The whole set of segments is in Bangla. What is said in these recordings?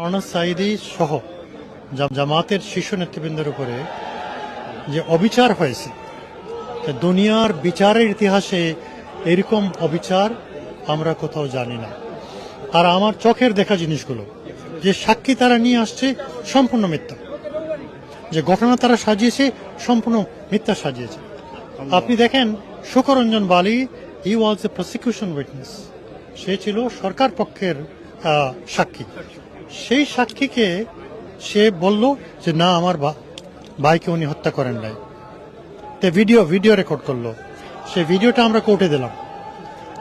অনাস সাইদি সহ জাম- জামাতের শীর্ষ নেতৃবৃন্দের উপরে যে অবিচার হয়েছে তা দুনিয়ার বিচারের ইতিহাসে এরকম অবিচার আমরা কোথাও জানি না। আর আমার চোখের দেখা জিনিসগুলো যে সাক্ষী তারা নিয়ে আসছে সম্পূর্ণ মিথ্যা। যে ঘটনা তারা সাজিয়েছে সম্পূর্ণ মিথ্যা সাজিয়েছে। আপনি দেখেন সুকরঞ্জন বালি ই ওয়াজ এ প্রসিকিউশন উইটনেস সে ছিল সরকার পক্ষের সাক্ষী। সেই সাক্ষীকে সে বলল যে, না, আমার ভাইকে উনি হত্যা করেন নাই। তে ভিডিও ভিডিও রেকর্ড করল। সেই ভিডিওটা আমরা কোর্টে দিলাম।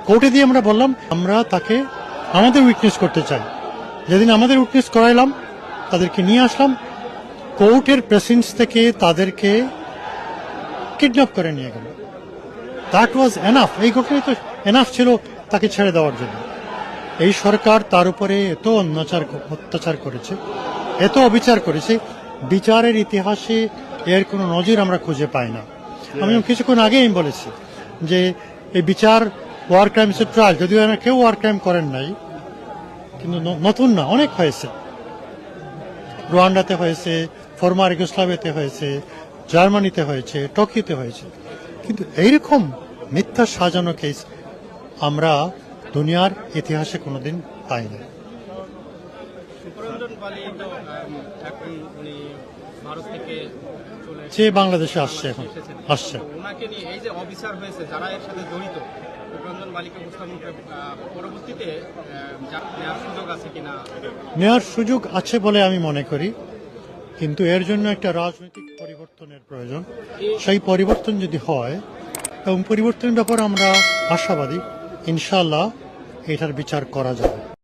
কোর্টে দিয়ে আমরা বললাম, আমরা তাকে, আমাদের উইটনেস করতে চাই। যেদিন আমাদের উইটনেস করাইলাম, তাদেরকে নিয়ে আসলাম। কোর্টের প্রেসেন্স থেকে তাদেরকে কিডন্যাপ করে নিয়ে গেল। দ্যাট ওয়াজ এনাফ এই ঘটনায় তো এনাফ ছিল তাকে ছেড়ে দেওয়ার জন্য। এই সরকার তার উপরে এত অত্যাচার অত্যাচার করেছে, এত অবিচার করেছে, বিচারের ইতিহাসে এর কোনো নজির আমরা খুঁজে পাই না। আমি কিছুক্ষণ আগেই বলেছি যে এই বিচার ওয়ার ক্রাইমস ট্রায়াল যদিও কেউ ওয়ার ক্রাইম করেন নাই, কিন্তু নতুন না, অনেক হয়েছে। রুয়ান্ডাতে হয়েছে ফরমার ইউগোস্লাভিয়াতে হয়েছে জার্মানিতে হয়েছে টোকিওতে হয়েছে। কিন্তু এইরকম মিথ্যা সাজানো কেস আমরা দুনিয়ার ইতিহাসে কোনোদিন পাই না সুপরঞ্জন পালি তো আম, এখন উনি ভারত থেকে চলে যে বাংলাদেশে আসছে এখন আসছে। এই যে হয়েছে যারা এর সাথে জড়িত নেওয়ার সুযোগ আছে বলে আমি মনে করি কিন্তু এর জন্য একটা রাজনৈতিক পরিবর্তনের প্রয়োজন। সেই পরিবর্তন যদি হয় এবং পরিবর্তনের ব্যাপারে আমরা আশাবাদী ইনশাল্লাহ এটার বিচার করা যাবে।